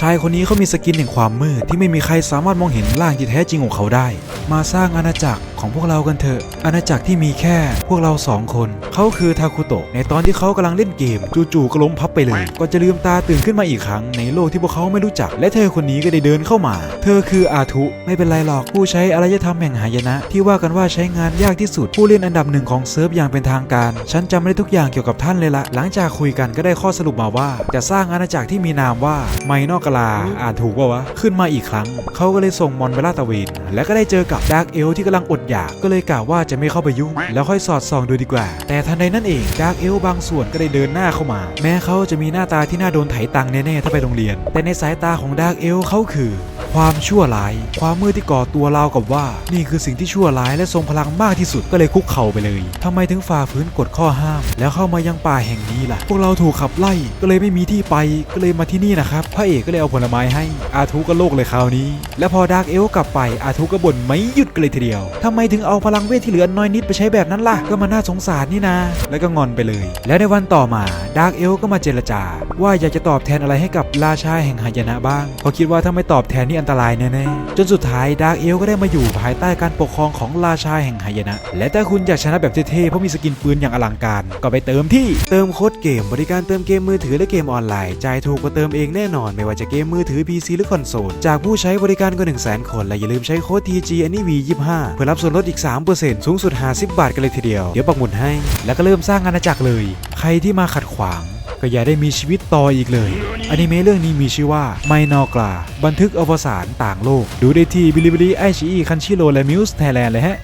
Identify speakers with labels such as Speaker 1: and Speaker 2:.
Speaker 1: ชายคนนี้เขามีสกินแห่งความมืดที่ไม่มีใครสามารถมองเห็นร่างที่แท้จริงของเขาได้ มาสร้างอาณาจักร ของพวกเรากันเถอะ อาณาจักรที่มีแค่พวกเราสองคน เขาคือทาคุโตะ ในตอนที่เขากำลังเล่นเกม จู่ๆก็ล้มพับไปเลยก่อนจะลืมตาตื่นขึ้นมาอีกครั้งในโลกที่พวกเขาไม่รู้จัก และเธอคนนี้ก็ได้เดินเข้ามา เธอคืออาทุ ไม่เป็นไรหรอก ผู้ใช้อารยธรรมแห่งหายนะ ที่ว่ากันว่าใช้งานยากที่สุด ผู้เล่นอันดับหนึ่งของเซิร์ฟอย่างเป็นทางการ ฉันจำได้ทุกอย่างเกี่ยวกับท่านเลยละ หลังจากคุยกันก็ได้ข้อสรุปมาว่า จะสร้างอาณาจักรที่มีนามว่าไมนอกลา อ่านถูกป่าวะ ขึ้นมาอีกครั้ง เขาก็เลยส่งมอนไปลาตระเวน และก็ได้เจอกับดาร์กเอลที่กำลังอดอยากก็เลยกล่าวว่าจะไม่เข้าไปยุ่งแล้วค่อยสอดส่องดูดีกว่า แต่ทันใดนั้นเองดาร์กเอลบางส่วนก็ได้เดินหน้าเข้ามา แม้เขาจะมีหน้าตาที่น่าโดนไถตังค์แน่ๆถ้าไปโรงเรียน แต่ในสายตาของดาร์กเอลเขาคือ ความชั่วร้าย ความมืดที่ก่อตัวราวกับว่า นี่คือสิ่งที่ชั่วร้ายและทรงพลังมากที่สุดก็เลยคุกเข่าไปเลยทำไมถึงฝ่าฝืนกฎข้อห้าม แล้วเข้ามายังป่าแห่งนี้ล่ะ พวกเราถูกขับไล่ก็เลยไม่มีที่ไปก็เลยมาที่นี่นะครับพระเอกก็เลยเอาผลไม้ให้อาทูก็โลกเลยคราวนี้ และพอดาร์กเอลกลับไปอาทูก็บ่นไม่หยุดกันเลยทีเดียวทำไมถึงเอาพลังเวทที่เหลือน้อยนิดไปใช้แบบนั้นล่ะก็มันน่าสงสารนี่นะแล้วก็งอนไปเลย แล้วในวันต่อมาดาร์กเอลก็มาเจรจา ว่าอยากจะตอบแทนอะไรให้กับราชาแห่งหายนะบ้างเพราะคิดว่าถ้าไม่ตอบแทนนี่อันตรายแน่ๆ จนสุดท้ายดาร์กเอลก็ได้มาอยู่ภายใต้การปกครองของราชาแห่งหายนะ และถ้าคุณอยากชนะแบบเท่ๆ เพราะมีสกินปืนอย่างอลังการ ก็ไปเติมที่เติมโค้ดเกม บริการเติมเกมมือถือและเกมออนไลน์ จ่ายถูกกว่าเติมเองแน่นอน ไม่ว่าจะเกมมือถือ PC หรือคอนโซล จากผู้ใช้บริการกว่า1 0 0 0 0 0 คน และอย่าลืมใช้โค้ด TG a n y v 25เพื่อรับส่วนลดอีก 3%สูงสุด50บาทกันเลยทีเดียว เดี๋ยวปักหมุดให้ แล้วก็เริ่มสร้างอาณาจักรเลย ใครที่มาขัดขวาง ก็อย่าได้มีชีวิตต่ออีกเลย อนิเมะเรื่องนี้มีชื่อว่าไมนอกลา บันทึกอวสานต่างโลก ดูได้ที่บิลิบิลิไอชีคันชิโรและมิวส์ไทยแลนด์เลยฮะ